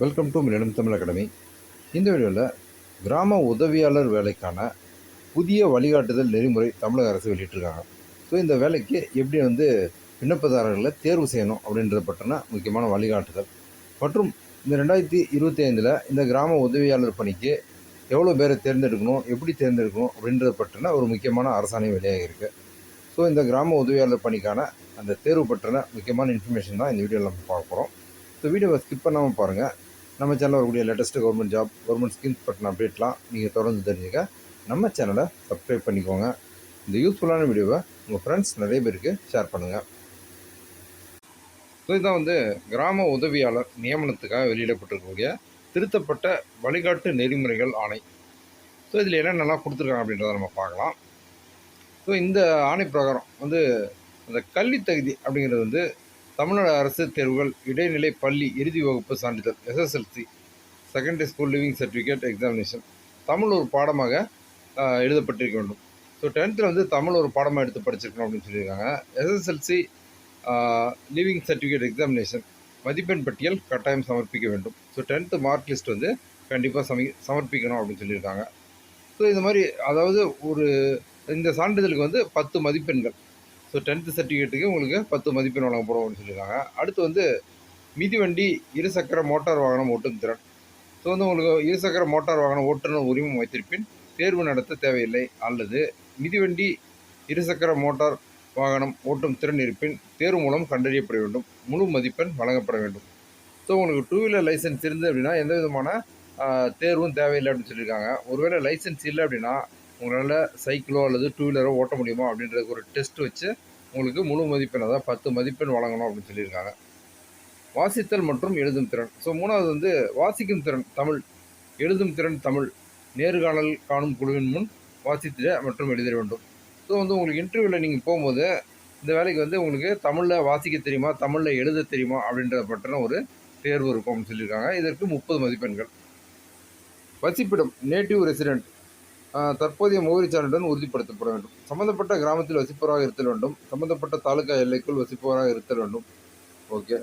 Welcome to மில்லியம் Tamil academy இந்த வீடியோவில் கிராம உதவியாளர் வேலைக்கான புதிய வழிகாட்டுதல் நெறிமுறை தமிழக அரசு வெளியிட்டிருக்காங்க. ஸோ இந்த வேலைக்கு எப்படி வந்து விண்ணப்பதாரர்களை தேர்வு செய்யணும் அப்படின்றத பற்றின முக்கியமான வழிகாட்டுதல். மற்றும் இந்த ரெண்டாயிரத்தி இருபத்தி ஐந்தில் இந்த கிராம உதவியாளர் பணிக்கு எவ்வளோ பேரை தேர்ந்தெடுக்கணும் எப்படி தேர்ந்தெடுக்கணும் அப்படின்றத பற்றின ஒரு முக்கியமான அரசாணை வெளியாகியிருக்கு. ஸோ இந்த கிராம உதவியாளர் பணிக்கான அந்த தேர்வு பற்றின முக்கியமான இன்ஃபர்மேஷன் தான் இந்த வீடியோவில் நம்ம பார்க்குறோம் ஸோ வீடியோவை ஸ்கிப் பண்ணாமல் பாருங்கள் நம்ம சேனலில் வரக்கூடிய latest government job government schemes பற்றின அப்டேட்லாம் நீங்கள் தொடர்ந்து தெரிஞ்சுக்க நம்ம சேனலை சப்ஸ்கிரைப் பண்ணிக்கோங்க. இந்த யூஸ்ஃபுல்லான வீடியோவை உங்கள் ஃப்ரெண்ட்ஸ் நிறைய பேருக்கு ஷேர் பண்ணுங்கள் ஸோ இதுதான் வந்து கிராம உதவியாளர் நியமனத்துக்காக வெளியிடப்பட்டிருக்கக்கூடிய திருத்தப்பட்ட வழிகாட்டு நெறிமுறைகள் ஆணை. ஸோ இதில் என்னென்னலாம் கொடுத்துருக்காங்க அப்படின்றத நம்ம பார்க்கலாம். ஸோ இந்த ஆணை பிரகாரம் வந்து அந்த கல்வி தகுதி அப்படிங்கிறது வந்து தமிழ்நாடு அரசு தேர்வுகள் இடைநிலை பள்ளி இறுதி வகுப்பு சான்றிதழ் SSLC secondary school leaving certificate examination Tamil ஒரு பாடமாக எழுதப்பட்டிருக்க வேண்டும் ஸோ டென்த்தில் வந்து தமிழ் ஒரு பாடமாக எடுத்து படிச்சிருக்கணும் அப்படின்னு சொல்லியிருக்காங்க. எஸ்எஸ்எல்சி லிவிங் சர்டிஃபிகேட் எக்ஸாமினேஷன் மதிப்பெண் பட்டியல் கட்டாயம் சமர்ப்பிக்க வேண்டும். ஸோ டென்த்து மார்க் லிஸ்ட் வந்து கண்டிப்பாக சமி சமர்ப்பிக்கணும் அப்படின்னு சொல்லியிருக்காங்க. ஸோ இந்த மாதிரி அதாவது ஒரு இந்த சான்றிதழுக்கு வந்து பத்து மதிப்பெண்கள். ஸோ டென்த்து சர்டிஃபிகேட்டுக்கு உங்களுக்கு பத்து மதிப்பெண் வழங்கப்படும் அப்படின்னு சொல்லியிருக்காங்க. அடுத்து வந்து மிதிவண்டி இருசக்கர மோட்டார் வாகனம் ஓட்டும் திறன். ஸோ வந்து உங்களுக்கு இருசக்கர மோட்டார் வாகனம் ஓட்டுநர் உரிமம் வைத்திருப்பின் தேர்வு நடத்த தேவையில்லை அல்லது மிதிவண்டி இருசக்கர மோட்டார் வாகனம் ஓட்டும் திறன் இருப்பின் தேர்வு மூலம் கண்டறியப்பட வேண்டும். முழு மதிப்பெண் வழங்கப்பட வேண்டும். ஸோ உங்களுக்கு டூ வீலர் லைசன்ஸ் இருந்து அப்படின்னா எந்த விதமான தேர்வும் தேவையில்லை அப்படின்னு சொல்லியிருக்காங்க. ஒருவேளை லைசன்ஸ் இல்லை அப்படின்னா உங்களால் சைக்கிளோ அல்லது டூ வீலரோ ஓட்ட முடியுமா அப்படின்றதுக்கு ஒரு டெஸ்ட் வச்சு உங்களுக்கு முழு மதிப்பெண் அதாவது பத்து மதிப்பெண் வழங்கணும் அப்படின்னு சொல்லியிருக்காங்க. வாசித்தல் மற்றும் எழுதும் திறன். ஸோ மூணாவது வந்து வாசிக்கும் திறன் தமிழ். எழுதும் திறன் தமிழ். நேர்காணல் காணும் குழுவின் முன் வாசித்திட மற்றும் எழுதிட வேண்டும். ஸோ வந்து உங்களுக்கு இன்டர்வியூவில் நீங்கள் போகும்போது இந்த வேலைக்கு வந்து உங்களுக்கு தமிழில் வாசிக்க தெரியுமா தமிழில் எழுத தெரியுமா அப்படின்றத பற்றின ஒரு தேர்வு இருக்கும் அப்படின்னு சொல்லியிருக்காங்க. இதற்கு முப்பது மதிப்பெண்கள். வசிப்பிடம் நேட்டிவ் ரெசிடென்ட் தற்போதைய முகவரி சான்றுடன் உறுதிப்படுத்தப்பட வேண்டும். சம்பந்தப்பட்ட கிராமத்தில் வசிப்பவராக இருத்தல் வேண்டும். சம்பந்தப்பட்ட தாலுகா எல்லைக்குள் வசிப்பவராக இருத்தல் வேண்டும். ஓகே.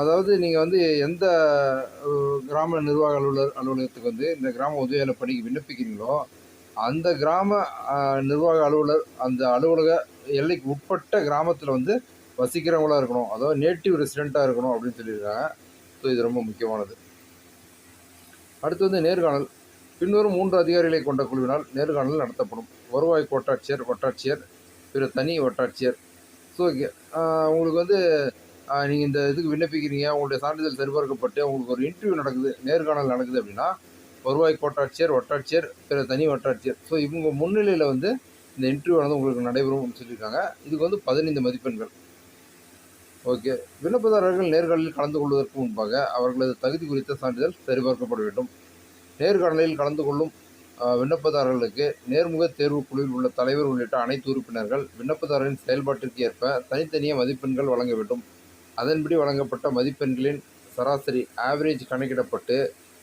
அதாவது நீங்கள் வந்து எந்த கிராம நிர்வாக அலுவலர் அலுவலகத்துக்கு வந்து இந்த கிராம உதவியாளர் பணிக்கு விண்ணப்பிக்கிறீங்களோ அந்த கிராம நிர்வாக அலுவலர் அந்த அலுவலக எல்லைக்கு உட்பட்ட கிராமத்தில் வந்து வசிக்கிறவங்களா இருக்கணும். அதாவது நேட்டிவ் ரெசிடெண்ட்டாக இருக்கணும் அப்படின்னு சொல்லியிருக்காங்க. ஸோ இது ரொம்ப முக்கியமானது. அடுத்து வந்து நேர்காணல். பின்வரும் மூன்று அதிகாரிகளை கொண்ட குழுவினால் நேர்காணல் நடத்தப்படும். வருவாய் கோட்டாட்சியர் வட்டாட்சியர் பிற தனி வட்டாட்சியர். ஸோ உங்களுக்கு வந்து நீங்கள் இந்த இதுக்கு விண்ணப்பிக்கிறீங்க. உங்களுடைய சான்றிதழ் சரிபார்க்கப்பட்டு உங்களுக்கு ஒரு இன்டர்வியூ நடக்குது நேர்காணல் நடக்குது அப்படின்னா வருவாய் கோட்டாட்சியர் வட்டாட்சியர் பிற தனி வட்டாட்சியர். ஸோ இவங்க முன்னிலையில் வந்து இந்த இன்டர்வியூ வந்து உங்களுக்கு நடைபெறும் சொல்லியிருக்காங்க. இதுக்கு வந்து பதினைந்து மதிப்பெண்கள். ஓகே விண்ணப்பதாரர்கள் நேர்காணலில் கலந்து கொள்வதற்கு முன்பாக அவர்களது தகுதி குறித்த சான்றிதழ் சரிபார்க்கப்பட வேண்டும். நேர்காணலில் கலந்து கொள்ளும் விண்ணப்பதாரர்களுக்கு நேர்முக தேர்வு குழுவில் உள்ள தலைவர் உள்ளிட்ட அனைத்து உறுப்பினர்கள் விண்ணப்பதாரரின் செயல்பாட்டிற்கு ஏற்ப தனித்தனியே மதிப்பெண்கள் வழங்க வேண்டும். அதன்படி வழங்கப்பட்ட மதிப்பெண்களின் சராசரி ஆவரேஜ் கணக்கிடப்பட்டு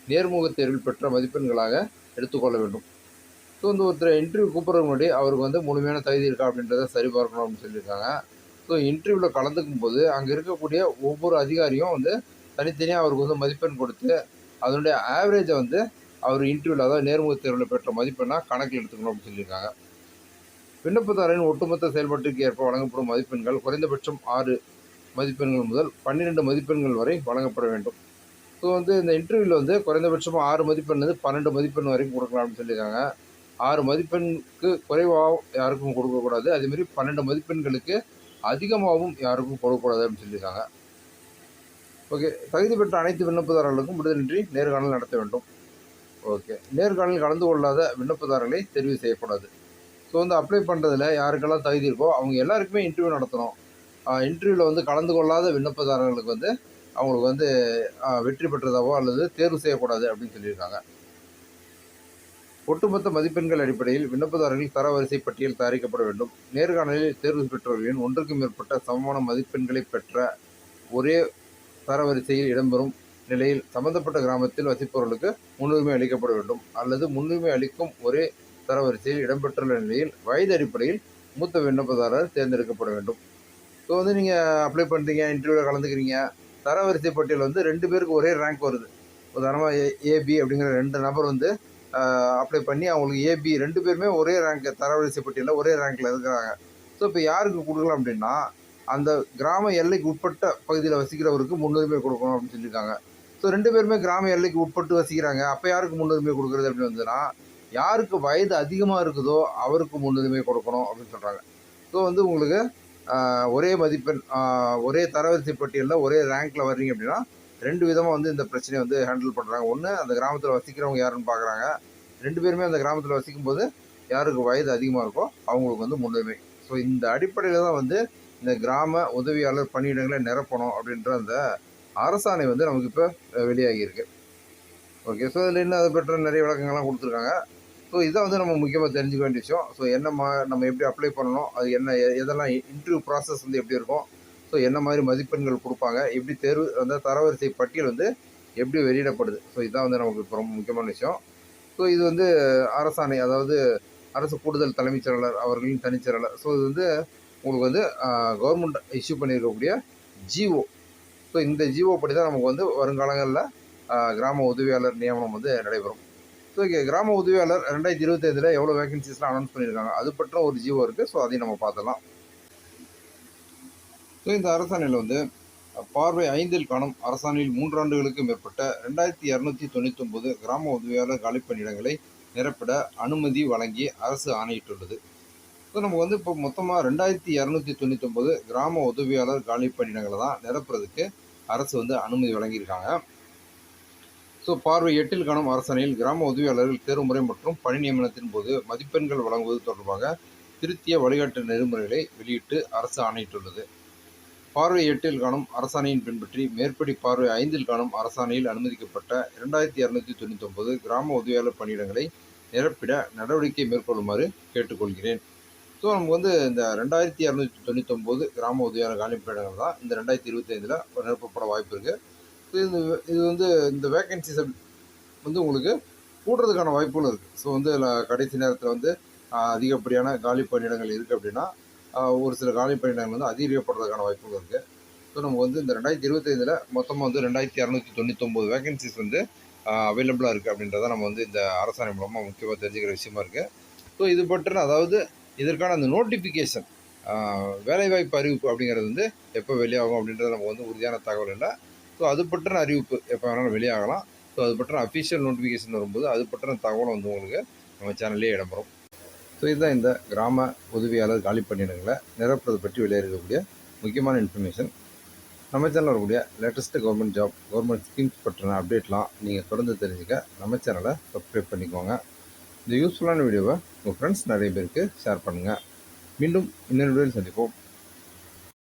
நேர்முக தேர்வில் பெற்ற மதிப்பெண்களாக எடுத்துக்கொள்ள வேண்டும். ஸோ வந்து ஒருத்தர் இன்டர்வியூ கூப்பிட்றதுக்கு முன்னாடி அவருக்கு வந்து முழுமையான தகுதி இருக்கா அப்படின்றத சரிபார்க்கணும் அப்படின்னு சொல்லியிருக்காங்க. ஸோ இன்டர்வியூவில் கலந்துக்கும் போது அங்கே இருக்கக்கூடிய ஒவ்வொரு அதிகாரியும் வந்து தனித்தனியாக அவருக்கு வந்து மதிப்பெண் கொடுத்து அதனுடைய ஆவரேஜை வந்து அவர் இன்டர்வியூவில் அதாவது நேர்முக தேர்வில் பெற்ற மதிப்பெண்ணாக கணக்கில் எடுத்துக்கணும் அப்படின்னு சொல்லியிருக்காங்க. விண்ணப்பதாரரின் ஒட்டுமொத்த செயல்பாட்டிற்கு ஏற்ப வழங்கப்படும் மதிப்பெண்கள் குறைந்தபட்சம் ஆறு மதிப்பெண்கள் முதல் பன்னிரெண்டு மதிப்பெண்கள் வரை வழங்கப்பட வேண்டும். ஸோ வந்து இந்த இன்டர்வியூவில் வந்து குறைந்தபட்சமாக ஆறு மதிப்பெண் வந்து பன்னெண்டு மதிப்பெண் வரைக்கும் கொடுக்கலாம் அப்படின்னு சொல்லியிருக்காங்க. ஆறு மதிப்பெண்ணுக்கு குறைவாகவும் யாருக்கும் கொடுக்கக்கூடாது. அதேமாரி பன்னெண்டு மதிப்பெண்களுக்கு அதிகமாகவும் யாருக்கும் கொடுக்கக்கூடாது அப்படின்னு சொல்லியிருக்காங்க. ஓகே தகுதி பெற்ற அனைத்து விண்ணப்பதாரர்களுக்கும் விடுதலின்றி நேர்காணல் நடத்த வேண்டும். ஓகே. நேர்காணலில் கலந்து கொள்ளாத விண்ணப்பதாரர்களை தெரிவு செய்யக்கூடாது. ஸோ வந்து அப்ளை பண்ணுறதுல யாருக்கெல்லாம் தகுதி இருக்கோ அவங்க எல்லாருக்குமே இன்டர்வியூ நடத்தணும். இன்டர்வியூவில் வந்து கலந்து கொள்ளாத விண்ணப்பதாரர்களுக்கு வந்து அவங்களுக்கு வந்து வெற்றி பெற்றதாவோ அல்லது தேர்வு செய்யக்கூடாது அப்படின்னு சொல்லியிருக்காங்க. ஒட்டுமொத்த மதிப்பெண்கள் அடிப்படையில் விண்ணப்பதாரர்கள் தரவரிசை பட்டியல் தயாரிக்கப்பட வேண்டும். நேர்காணலில் தேர்வு பெற்றவர்களின் ஒன்றுக்கு மேற்பட்ட சமமான மதிப்பெண்களை பெற்ற ஒரே தரவரிசையில் இடம்பெறும் நிலையில் சம்பந்தப்பட்ட கிராமத்தில் வசிப்பவர்களுக்கு முன்னுரிமை அளிக்கப்பட வேண்டும். அல்லது முன்னுரிமை அளிக்கும் ஒரே தரவரிசையில் இடம்பெற்றுள்ள நிலையில் வயது அடிப்படையில் மூத்த விண்ணப்பதாரர் தேர்ந்தெடுக்கப்பட வேண்டும். ஸோ வந்து நீங்கள் அப்ளை பண்ணுறீங்க இன்டர்வியூவில் கலந்துக்கிறீங்க தரவரிசை பட்டியல் வந்து ரெண்டு பேருக்கு ஒரே ரேங்க் வருது. உதாரணமாக ஏ ஏபி அப்படிங்கிற ரெண்டு நபர் வந்து அப்ளை பண்ணி அவங்களுக்கு ஏபி ரெண்டு பேருமே ஒரே ரேங்க் தரவரிசை பட்டியலில் ஒரே ரேங்க்கில் இருக்கிறாங்க. ஸோ இப்போ யாருக்கு கொடுக்கலாம் அப்படின்னா அந்த கிராம எல்லைக்கு உட்பட்ட பகுதியில் வசிக்கிறவருக்கு முன்னுரிமை கொடுக்கணும் அப்படின்னு சொல்லியிருக்காங்க. ஸோ ரெண்டு பேருமே கிராம எல்லைக்கு உட்பட்டு வசிக்கிறாங்க. அப்போ யாருக்கு முன்னுரிமை கொடுக்குறது அப்படின்னு வந்ததுன்னா யாருக்கு வயது அதிகமாக இருக்குதோ அவருக்கு முன்னுரிமை கொடுக்கணும் அப்படின்னு சொல்கிறாங்க ஸோ வந்து உங்களுக்கு ஒரே மதிப்பெண் ஒரே தரவரிசை பட்டியலில் ஒரே ரேங்க்கில் வர்றீங்க அப்படின்னா ரெண்டு விதமாக வந்து இந்த பிரச்சனையை வந்து ஹேண்டில் பண்ணுறாங்க ஒன்று அந்த கிராமத்தில் வசிக்கிறவங்க யாருன்னு பார்க்குறாங்க ரெண்டு பேருமே அந்த கிராமத்தில் வசிக்கும் போது யாருக்கு வயது அதிகமாக இருக்கோ அவங்களுக்கு வந்து முன்னுரிமை. ஸோ இந்த அடிப்படையில் தான் வந்து இந்த கிராம உதவியாளர் பணியிடங்களை நிரப்பணும் அப்படின்ற அந்த அரசாணை வந்து நமக்கு இப்போ வெளியாகியிருக்கு. ஓகே ஸோ இதில் இன்னும் அதை பற்றி நிறைய விளக்கங்கள்லாம் கொடுத்துருக்காங்க. ஸோ இதான் வந்து நம்ம முக்கியமாக தெரிஞ்சுக்க வேண்டிய விஷயம். ஸோ என்ன மா நம்ம எப்படி அப்ளை பண்ணணும்? அது என்ன எ- எதெல்லாம் இன்டர்வியூ ப்ராசஸ் வந்து எப்படி இருக்கும்? ஸோ என்ன மாதிரி மதிப்பெண்கள் கொடுப்பாங்க? எப்படி தேர்வு அந்த தரவரிசை பட்டியல் வந்து எப்படி வெளியிடப்படுது? ஸோ இதுதான் வந்து நமக்கு இப்போ ரொம்ப முக்கியமான விஷயம். ஸோ இது வந்து அரசாணை அதாவது அரசு கூடுதல் தலைமைச் செயலாளர் அவர்களின் தனிச்செயலாளர் ஸோ இது வந்து உங்களுக்கு வந்து கவர்மெண்ட் இஷ்யூ பண்ணியிருக்கக்கூடிய ஜிஓ ஸோ இந்த ஜீவோ படி தான் நமக்கு வந்து வருங்காலங்களில் கிராம உதவியாளர் நியமனம் வந்து நடைபெறும். ஸோ இங்கே கிராம உதவியாளர் ரெண்டாயிரத்தி இருபத்தைந்தில் எவ்வளோ வேகன்சிஸ்லாம் அனௌன்ஸ் பண்ணியிருக்காங்க அது பற்றின ஒரு ஜிஓ இருக்குது ஸோ அதையும் நம்ம பார்த்துலாம் ஸோ இந்த அரசாணையில் வந்து பார்வை ஐந்தில் காணும் அரசாணையில் மூன்றாண்டுகளுக்கு மேற்பட்ட ரெண்டாயிரத்தி இரநூத்தி தொண்ணூற்றி தொண்ணூத்தொம்பது கிராம உதவியாளர் காலிப்பணியிடங்களை நிரப்பிட அனுமதி வழங்கி அரசு ஆணையிட்டுள்ளது. ஸோ நம்ம வந்து இப்போ மொத்தமாக ரெண்டாயிரத்தி இரநூத்தி தொண்ணூத்தொம்பது கிராம உதவியாளர் காலிப்பணியிடங்களை தான் நிரப்புறதுக்கு அரசு வந்து அனுமதி வழங்கியிருக்காங்க. ஸோ பார்வை எட்டில் காணும் அரசணையில் கிராம உதவியாளர்கள் தேர்வுமுறை மற்றும் பணி நியமனத்தின் போது மதிப்பெண்கள் வழங்குவது தொடர்பாக திருத்திய வழிகாட்டு நெறிமுறைகளை வெளியிட்டு அரசு ஆணையிட்டுள்ளது. பார்வை எட்டில் காணும் அரசாணையின் பின்பற்றி மேற்படி பார்வை ஐந்தில் காணும் அரசாணையில் அனுமதிக்கப்பட்ட இரண்டாயிரத்தி இரநூத்தி தொண்ணூத்தொம்பது கிராம உதவியாளர் பணியிடங்களை நிரப்பிட நடவடிக்கை மேற்கொள்ளுமாறு கேட்டுக்கொள்கிறேன். ஸோ நமக்கு வந்து இந்த ரெண்டாயிரத்தி இரநூத்தி தொண்ணூத்தொம்போது கிராம உதவியான காலி தான் இந்த ரெண்டாயிரத்தி இருபத்தைந்தில் நிரப்பப்பட வாய்ப்பு இருக்குது ஸோ இது இது வந்து இந்த வேக்கன்சிஸ் வந்து உங்களுக்கு கூடுறதுக்கான வாய்ப்புகளும் இருக்குது ஸோ வந்து இதில் கடைசி நேரத்தில் வந்து அதிகப்படியான காலி பணியிடங்கள் இருக்குது அப்படின்னா ஒரு சில காலி பணியிடங்கள் வந்து அதிகரிக்கப்படுறதுக்கான வாய்ப்புகள் இருக்குது ஸோ நமக்கு வந்து இந்த ரெண்டாயிரத்தி இருபத்தைந்தில் மொத்தமாக வந்து ரெண்டாயிரத்தி இரநூத்தி தொண்ணூத்தொம்பது வேகன்சிஸ் வந்து அவைலபிளாக இருக்குது அப்படின்றத நம்ம வந்து இந்த அரசாணை மூலமாக முக்கியமாக தெரிஞ்சுக்கிற விஷயமா இருக்குது ஸோ இது பற்றின அதாவது இதற்கான அந்த நோட்டிஃபிகேஷன் வேலைவாய்ப்பு அறிவிப்பு அப்படிங்கிறது வந்து எப்போ வெளியாகும் அப்படின்றது நமக்கு வந்து உறுதியான தகவல் இல்லை. ஸோ அது பற்றின அறிவிப்பு எப்போ வேணாலும் வெளியாகலாம். ஸோ அது பற்றின அஃபிஷியல் நோட்டிஃபிகேஷன் வரும்போது அது பற்றின தகவலும் வந்து உங்களுக்கு நம்ம சேனல்லே இடம்பெறும். ஸோ இதுதான் இந்த கிராம உதவியாளர் காலி பணியிடங்களை நிரப்புறது பற்றி வெளியேறக்கூடிய முக்கியமான இன்ஃபர்மேஷன் நம்ம சேனலில் வரக்கூடிய latest government job government schemes பற்றின அப்டேட்லாம் நீங்கள் தொடர்ந்து தெரிஞ்சுக்க நம்ம சேனலை சப்ஸ்கிரைப் பண்ணிக்கோங்க. இந்த யூஸ்ஃபுல்லான வீடியோவை உங்கள் ஃப்ரெண்ட்ஸ் நிறைய பேருக்கு ஷேர் பண்ணுங்கள் மீண்டும் இன்னொரு வீடியோவில் சந்திப்போம்.